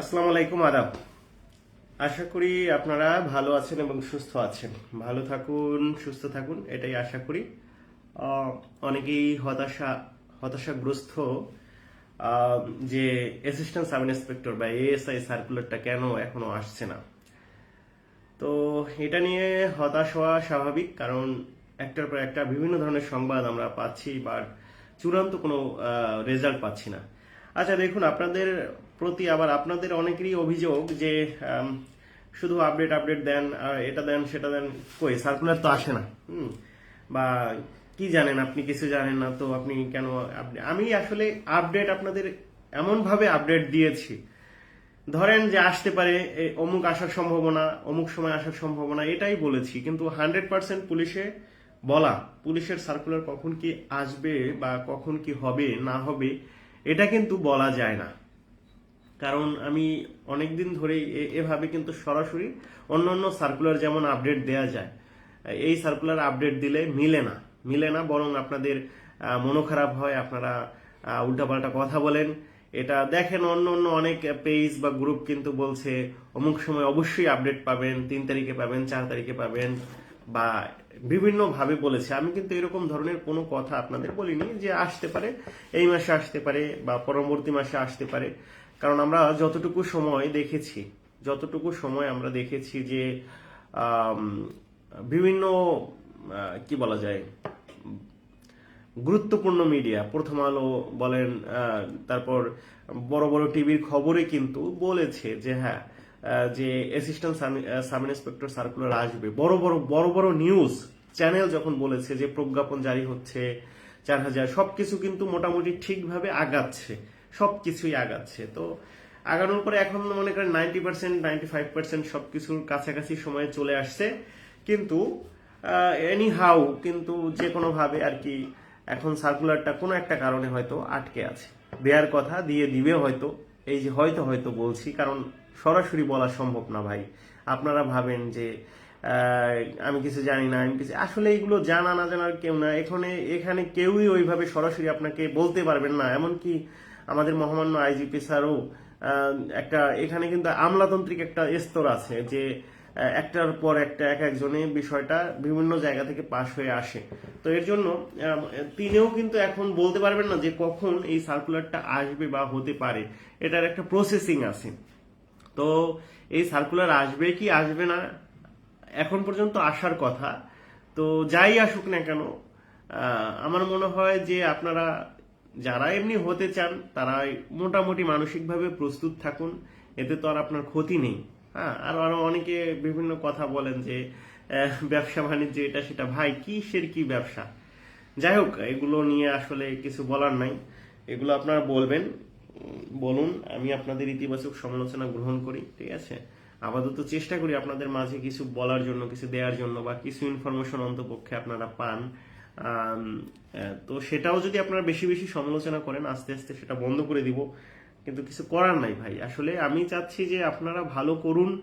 আসসালামু আলাইকুম, আদাব। আশা করি আপনারা ভালো আছেন এবং সুস্থ আছেন। ভালো থাকুন, সুস্থ থাকুন, এটাই আশা করি। অনেকেই হতাশা, হতাশাগ্রস্ত যে অ্যাসিস্ট্যান্ট সাব ইন্সপেক্টর বা এএসআই সার্কুলারটা কেন এখনও আসছে না? তো এটা নিয়ে হতাশ হওয়া স্বাভাবিক, কারণ একটার পর একটা বিভিন্ন ধরনের সংবাদ আমরা পাচ্ছি, বা চূড়ান্ত কোনো রেজাল্ট পাচ্ছি না। আচ্ছা দেখুন, আপনাদের প্রতি আবার আপনাদের অনেকেরই অভিযোগ যে শুধু আপডেট আপডেট দেন এটা দেন, সেটা দেন, কই? সার্কুলার তো আসে না, হুম? বা কি জানেন আপনি? কিছু জানেন না, তো আপনি কেন আমি আসলে আপডেট আপনাদের এমন ভাবে আপডেট দিয়েছি। ধরেন যে আসতে পারে অমুক আসার সম্ভাবনা, অমুক সময় আসার সম্ভাবনা, এটাই বলেছি। কিন্তু হান্ড্রেড পার্সেন্ট পুলিশে বলা, পুলিশের সার্কুলার কখন কি আসবে বা কখন কি হবে, না হবে এটা কিন্তু বলা যায় না। কারণ আমি অনেকদিন ধরেই এ- এভাবে কিন্তু সরাসরি অন্য অন্য সার্কুলার যেমন আপডেট দেয়া যায় এই সার্কুলার আপডেট দিলে মিলে না। মিলে না বরং আপনাদের আহ, মনও খারাপ হয় আপনারা উল্টাপাল্টা কথা বলেন। এটা দেখেন অন্য অন্য অনেক পেজ বা গ্রুপ কিন্তু বলছে অমুক সময় অবশ্যই আপডেট পাবেন তিন তারিখে পাবেন চার তারিখে পাবেন। বা বিভিন্ন ভাবে বলেছে। আমি কিন্তু এরকম ধরনের কোনো কথা আপনাদের বলিনি যে আসতে পারে, এই মাসে আসতে পারে বা পরবর্তী মাসে আসতে পারে। কারণ আমরা যতটুকু সময় দেখেছি, যতটুকু সময় আমরা দেখেছি যে বিভিন্ন কি বলা যায়, গুরুত্বপূর্ণ মিডিয়া, প্রথম আলো বলেন তারপর বড় বড় টিভির খবরে কিন্তু বলেছে যে হ্যাঁ যে অ্যাসিস্ট্যান্ট সাব ইন্সপেক্টর সার্কুলার আসবে। বড় বড় বড় বড় নিউজ চ্যানেল যখন বলেছে যে প্রজ্ঞাপন জারি হচ্ছে, চার হাজার, সবকিছু কিন্তু মোটামুটি ঠিকভাবে আগাচ্ছে। সবকিছুই আগাচ্ছে। তো আগানোর পরে এখন মনে করেন ninety percent ninety five percent সবকিছুর কাছাকাছি সময়ে চলে আসছে। কিন্তু এনি হাউ কিন্তু যে কোনোভাবে আর কি এখন সার্কুলারটা কোনো একটা কারণে হয়তো আটকে আছে। দেওয়ার কথা দিয়ে দিবে হয়তো। এই যে হয়তো হয়তো বলছি, কারণ সরাসরি বলা সম্ভব না ভাই। আপনারা ভাবেন যে আমি কিছু জানি না, আমি কিছু আসলে এগুলো জানা না জানার কেউ না। এখানে এখানে কেউই ওইভাবে সরাসরি আপনাকে বলতে পারবেন না। এমনকি আমাদের মহামান্য আইজিপি স্যারও একটা, এখানে কিন্তু আমলাতান্ত্রিক একটা স্তর আছে যে একটার পর একটা এক একজনে বিষয়টা বিভিন্ন জায়গা থেকে পাশ হয়ে আসে। তো এর জন্য তিনিও কিন্তু এখন বলতে পারবেন না যে কখন এই সার্কুলারটা আসবে বা হতে পারে। এটার একটা প্রসেসিং আছে। তো এই সার্কুলার আসবে কি আসবে না, এখন পর্যন্ত আসার কথা। তো যাই আসুক না কেন আমার মনে হয় যে আপনারা যারা এমনি হতে চান, তারা মোটামুটি মানসিকভাবে প্রস্তুত থাকুন, এতে তো আর আপনার ক্ষতি নেই। হ্যাঁ আর আরও অনেকে বিভিন্ন কথা বলেন যে ব্যবসা বাণিজ্য এটা সেটা, ভাই কিসের কি ব্যবসা? যাই হোক, এগুলো নিয়ে আসলে কিছু বলার নাই, এগুলো আপনারা বলবেন। বলুন, আমি আপনাদের ইতিবাচক সমালোচনা গ্রহণ করি, ঠিক আছে? আপাতত চেষ্টা করি আপনাদের মাঝে কিছু বলার জন্য, কিছু দেওয়ার জন্য বা কিছু ইনফরমেশন অন্তপক্ষে আপনারা পান। তো সেটাও যদি আপনারা বেশি বেশি সমালোচনা করেন, আস্তে আস্তে সেটা বন্ধ করে দিব। কিন্তু কিছু করার নাই ভাই। আসলে আমি চাচ্ছি যে আপনারা ভালো করুন।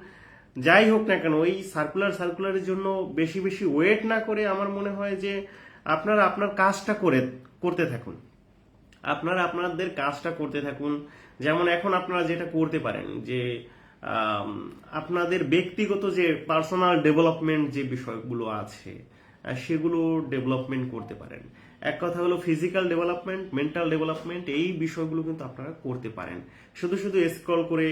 যাই হোক না কেন, ওই সার্কুলার সার্কুলারের জন্য বেশি বেশি ওয়েট না করে আমার মনে হয় যে আপনারা আপনার কাজটা করে, করতে থাকুন। আপনারা আপনাদের কাজটা করতে থাকুন। যেমন এখন আপনারা যেটা করতে পারেন যে আপনাদের ব্যক্তিগত যে পার্সোনাল ডেভেলপমেন্ট যে বিষয়গুলো আছে সেগুলো ডেভেলপমেন্ট করতে পারেন। এক কথা হলো ফিজিক্যাল ডেভেলপমেন্ট মেন্টাল ডেভেলপমেন্ট এই বিষয়গুলো কিন্তু আপনারা করতে পারেন। শুধু শুধু স্ক্রল করে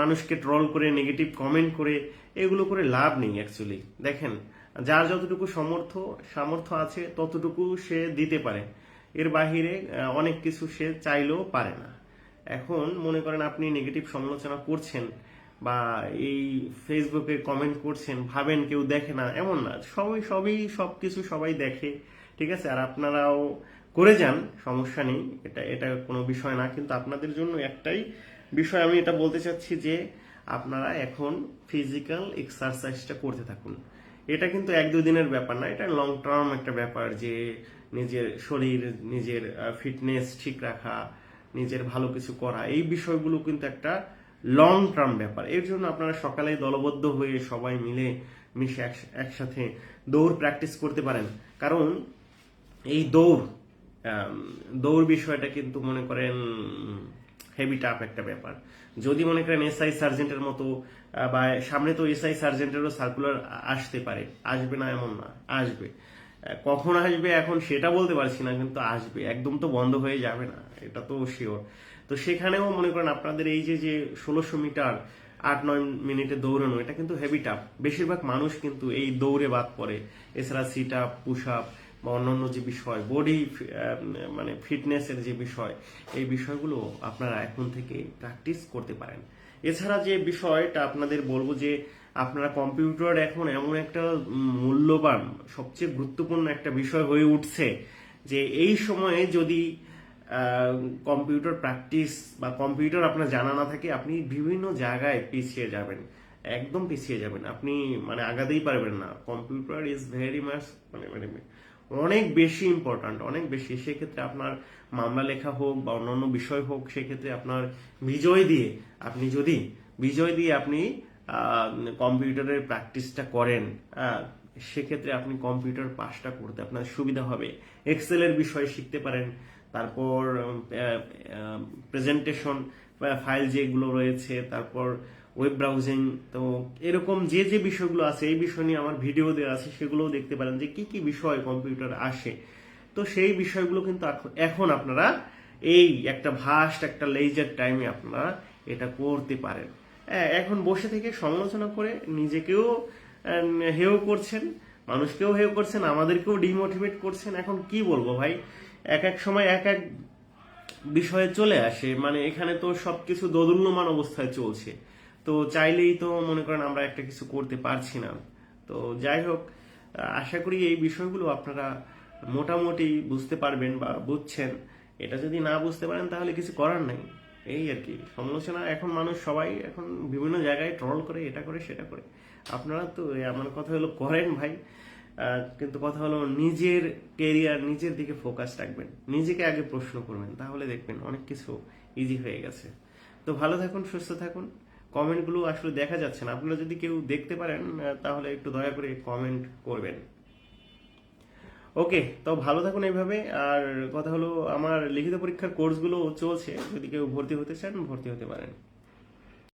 মানুষকে ট্রল করে নেগেটিভ কমেন্ট করে, এগুলো করে লাভ নেই অ্যাকচুয়ালি দেখেন, যার যতটুকু সমর্থ, সামর্থ্য আছে, ততটুকু সে দিতে পারে। এর বাহিরে অনেক কিছু সে চাইলেও পারে না। এখন মনে করেন আপনি নেগেটিভ সমালোচনা করছেন বা এই ফেসবুকে কমেন্ট করছেন, ভাবেন কেউ দেখে না, এমন না। সবই সবই সবকিছু সবাই দেখে, ঠিক আছে? আর আপনারাও করে যান, সমস্যা নেই, এটা এটা কোনো বিষয় না। কিন্তু আপনাদের জন্য একটাই বিষয় আমি এটা বলতে চাচ্ছি যে, আপনারা এখন ফিজিক্যাল এক্সারসাইজটা করতে থাকুন। এটা কিন্তু এক দুই দিনের ব্যাপার না, এটা লং টার্ম একটা ব্যাপার যে নিজের শরীর, নিজের ফিটনেস ঠিক রাখা, নিজের ভালো কিছু করা, এই বিষয়গুলো কিন্তু একটা লং টার্ম ব্যাপার। এর জন্য আপনারা সকালে দলবদ্ধ হয়ে সবাই মিলে, মিশে এক- একসাথে দৌড় প্র্যাকটিস করতে পারেন। কারণ এই দৌড় দৌড় বিষয়টা কিন্তু মনে করেন হেভি টাফ একটা ব্যাপার। যদি মনে করেন এসআই সার্জেন্টের মতো বা সামনে তো এসআই সার্জেন্টেরও সার্কুলার আসতে পারে, আসবে না এমন না, আসবে। কখন আসবে এখন সেটা বলতে পারছি না, কিন্তু আসবে, একদম তো বন্ধ হয়ে যাবে না, এটা তো শিওর তো সেখানেও মনে করেন আপনাদের এই যে যে ষোলোশো মিটার আট নয় মিনিটে দৌড়ানো, এটা কিন্তু হেভি টাফ বেশিরভাগ মানুষ কিন্তু এই দৌড়ে বাদ পড়ে। এছাড়া সিট আপ পুশ আপ বা অন্যান্য যে বিষয় বডি মানে ফিটনেসের যে বিষয়, এই বিষয়গুলো আপনারা এখন থেকে প্র্যাকটিস করতে পারেন। এছাড়া যে বিষয়টা আপনাদের বলব যে আপনারা কম্পিউটার এখন এমন একটা মূল্যবান, সবচেয়ে গুরুত্বপূর্ণ একটা বিষয় হয়ে উঠছে যে এই সময়ে যদি কম্পিউটার প্র্যাকটিস বা কম্পিউটার আপনার জানা না থাকে, আপনি বিভিন্ন জায়গায় পিছিয়ে যাবেন। একদম পিছিয়ে যাবেন। আপনি মানে আগাতেই পারবেন না। কম্পিউটার ইজ ভেরি মাচ মানে মানে অনেক বেশি ইম্পর্ট্যান্ট অনেক বেশি। সেক্ষেত্রে আপনার মামলা লেখা হোক বা অন্যান্য বিষয় হোক, সেক্ষেত্রে আপনার বিজয় দিয়ে আপনি যদি, বিজয় দিয়ে আপনি কম্পিউটারের প্র্যাকটিসটা করেন সেক্ষেত্রে আপনি কম্পিউটার পাসটা করতে আপনার সুবিধা হবে। এক্সেলের বিষয় শিখতে পারেন, তারপর প্রেজেন্টেশন ফাইল যেগুলো রয়েছে, তারপর ওয়েব ব্রাউজিং তো এরকম যে যে বিষয়গুলো আছে, এই বিষয় নিয়ে আমার ভিডিও দেওয়া আছে, সেগুলোও দেখতে পারেন যে কি কি বিষয় কম্পিউটার আসে। তো সেই বিষয়গুলো কিন্তু এখন- আপনারা এই একটা ভাস্ট একটা লেজার টাইমে আপনারা এটা করতে পারেন। এখন বসে থেকে সমালোচনা করে নিজেকেও হেয় করছেন, মানুষকেও হেয় করছেন, আমাদেরকেও ডিমোটিভেট করছেন। এখন কি বলব ভাই? এক এক সময় এক এক বিষয়ে চলে আসে। মানে এখানে তো সবকিছু দোদুল্যমান অবস্থায় চলছে। তো চাইলেই তো মনে করেন আমরা একটা কিছু করতে পারছি না। তো যাই হোক, আশা করি এই বিষয়গুলো আপনারা মোটামুটি বুঝতে পারবেন বা বুঝছেন। এটা যদি না বুঝতে পারেন তাহলে কিছু করার নাই। এই আর কি। সমালোচনা এখন মানুষ সবাই এখন বিভিন্ন জায়গায় ট্রল করে, এটা করে, সেটা করে। আপনারা তো আমার কথা হলো করেন ভাই। কিন্তু কথা হলো নিজের কেরিয়ার নিজের দিকে ফোকাস রাখবেন। নিজেকে আগে প্রশ্ন করবেন, তাহলে দেখবেন অনেক কিছু ইজি হয়ে গেছে। তো ভালো থাকুন, সুস্থ থাকুন। কমেন্টগুলো আসলে দেখা যাচ্ছে না। আপনারা যদি কেউ দেখতে পারেন তাহলে একটু দয়া করে কমেন্ট করবেন। ওকে তো ভালো থাকুন এইভাবে। আর কথা হলো, আমার লিখিত পরীক্ষার কোর্সগুলো চলছে। যদি কেউ ভর্তি হতে চান, ভর্তি হতে পারেন।